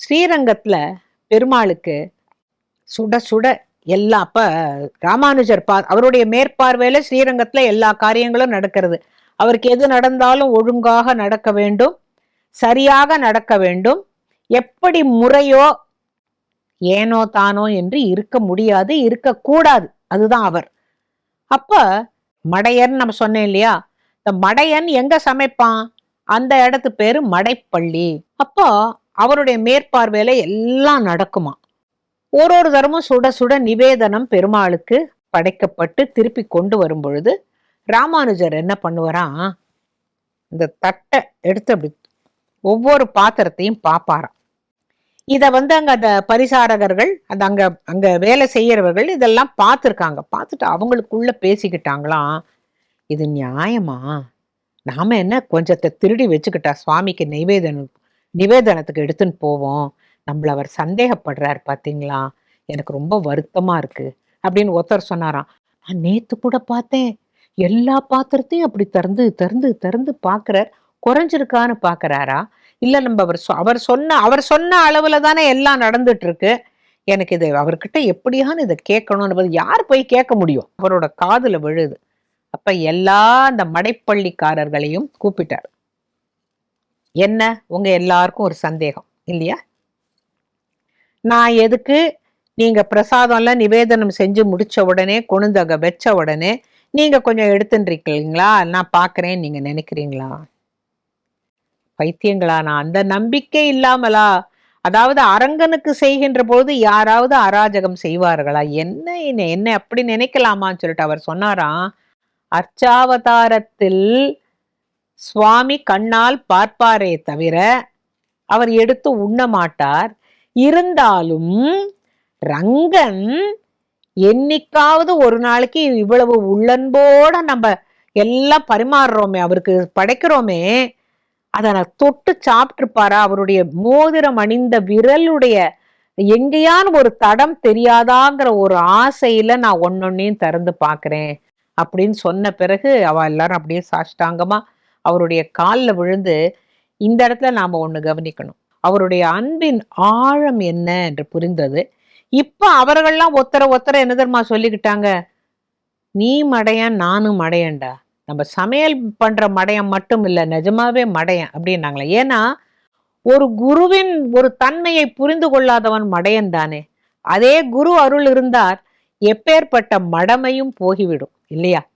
ஸ்ரீரங்கத்தில் பெருமாளுக்கு சுட சுட எல்லா அப்போ ராமானுஜர் பா அவருடைய மேற்பார்வையில் ஸ்ரீரங்கத்தில் எல்லா காரியங்களும் நடக்கிறது. அவருக்கு எது நடந்தாலும் ஒழுங்காக நடக்க வேண்டும் சரியாக நடக்க வேண்டும். எப்படி முறையோ ஏனோ தானோ என்று இருக்க முடியாது இருக்கக்கூடாது அதுதான் அவர். அப்ப மடையன் நம்ம சொன்னேன் இல்லையா? இந்த மடையன் எங்க சமைப்பான்? அந்த இடத்து பேரு மடைப்பள்ளி. அப்போ அவருடைய மேற்பார்வையில எல்லாம் நடக்குமா? ஒரு ஒரு தரமும் சுட சுட நிவேதனம் பெருமாளுக்கு படைக்கப்பட்டு திருப்பி கொண்டு வரும் பொழுது ராமானுஜர் என்ன பண்ணுவாராம்? இந்த தட்டை எடுத்து அப்படி ஒவ்வொரு பாத்திரத்தையும் பார்ப்பாராம் இதை வந்து அங்கே அந்த பரிசாரகர்கள் அந்த அங்கே அங்கே வேலை செய்கிறவர்கள் இதெல்லாம் பார்த்துருக்காங்க. பார்த்துட்டு அவங்களுக்குள்ள பேசிக்கிட்டாங்களாம். இது நியாயமா? நாம் என்ன கொஞ்சத்தை திருடி வச்சுக்கிட்டா சுவாமிக்கு நிவேதனம் நிவேதனத்துக்கு எடுத்துன்னு போவோம். நம்மள அவர் சந்தேகப்படுறாரு பார்த்தீங்களா எனக்கு ரொம்ப வருத்தமாக இருக்கு அப்படின்னு ஒருத்தர் சொன்னாராம். நான் கூட பார்த்தேன். எல்லா பாத்திரத்தையும் அப்படி திறந்து திறந்து திறந்து பார்க்குறார் குறைஞ்சிருக்கான்னு பார்க்குறாரா இல்லை நம்ம அவர் சொ- அவர் சொன்ன அவர் சொன்ன அளவில் தானே எல்லாம் நடந்துட்டு இருக்கு. எனக்கு இதை அவர்கிட்ட எப்படியான்னு இதை கேட்கணும்னு யார் போய் கேட்க முடியும்? அவரோட காதில் விழுது. அப்போ எல்லா அந்த மடைப்பள்ளிக்காரர்களையும் கூப்பிட்டார். என்ன? உங்க எல்லாருக்கும் ஒரு சந்தேகம் இல்லையா? நான் எதுக்கு நீங்க பிரசாதம்லாம் நிவேதனம் செஞ்சு முடிச்ச உடனே கொழுந்து அங்க வச்ச உடனே நீங்க கொஞ்சம் எடுத்துன்றீங்களா நான் பாக்குறேன் நீங்க நினைக்கிறீங்களா? பைத்தியங்களா? நான் அந்த நம்பிக்கை இல்லாமலா? அதாவது அரங்கனுக்கு செய்கின்ற போது யாராவது அராஜகம் செய்வார்களா? என்ன என்ன- என்ன அப்படி நினைக்கலாமான்னு சொல்லிட்டு அவர் சொன்னாராம் அர்ச்சாவதாரத்தில் சுவாமி கண்ணால் பார்ப்பாரே தவிர அவர் எடுத்து உண்ண மாட்டார். இருந்தாலும் ரங்கன் என்னைக்காவது ஒரு நாளைக்கு இவ்வளவு உள்ளன்போட நம்ம எல்லாம் பரிமாறுறோமே அவருக்கு படைக்கிறோமே அதை நான் தொட்டு சாப்பிட்டுருப்பாரா? அவருடைய மோதிரம் அணிந்த விரலுடைய எங்கேயான்னு ஒரு தடம் தெரியாதாங்கிற ஒரு ஆசையில நான் ஒன்னொன்னையும் திறந்து பார்க்குறேன் அப்படின்னு சொன்ன பிறகு அவ எல்லாரும் அப்படியே சாஷ்டாங்கமாக அவருடைய காலில் விழுந்து இந்த இடத்துல நாம் ஒண்ணு கவனிக்கணும். அவருடைய அன்பின் ஆழம் என்ன என்று புரிந்தது. இப்போ அவர்கள்லாம் ஒத்தர ஒத்தர என்ன தெரியுமா சொல்லிக்கிட்டாங்க? நீ மடையன் நானும் மடையன்டா. நம்ம சமையல் பண்ற மடையன் மட்டும் இல்லை நிஜமாவே மடையன் அப்படின்னாங்களே. ஏன்னா ஒரு குருவின் ஒரு தன்மையை புரிந்து கொள்ளாதவன் மடையன் தானே. அதே குரு அருள் இருந்தார் எப்பேற்பட்ட மடமையும் போகிவிடும் இல்லையா?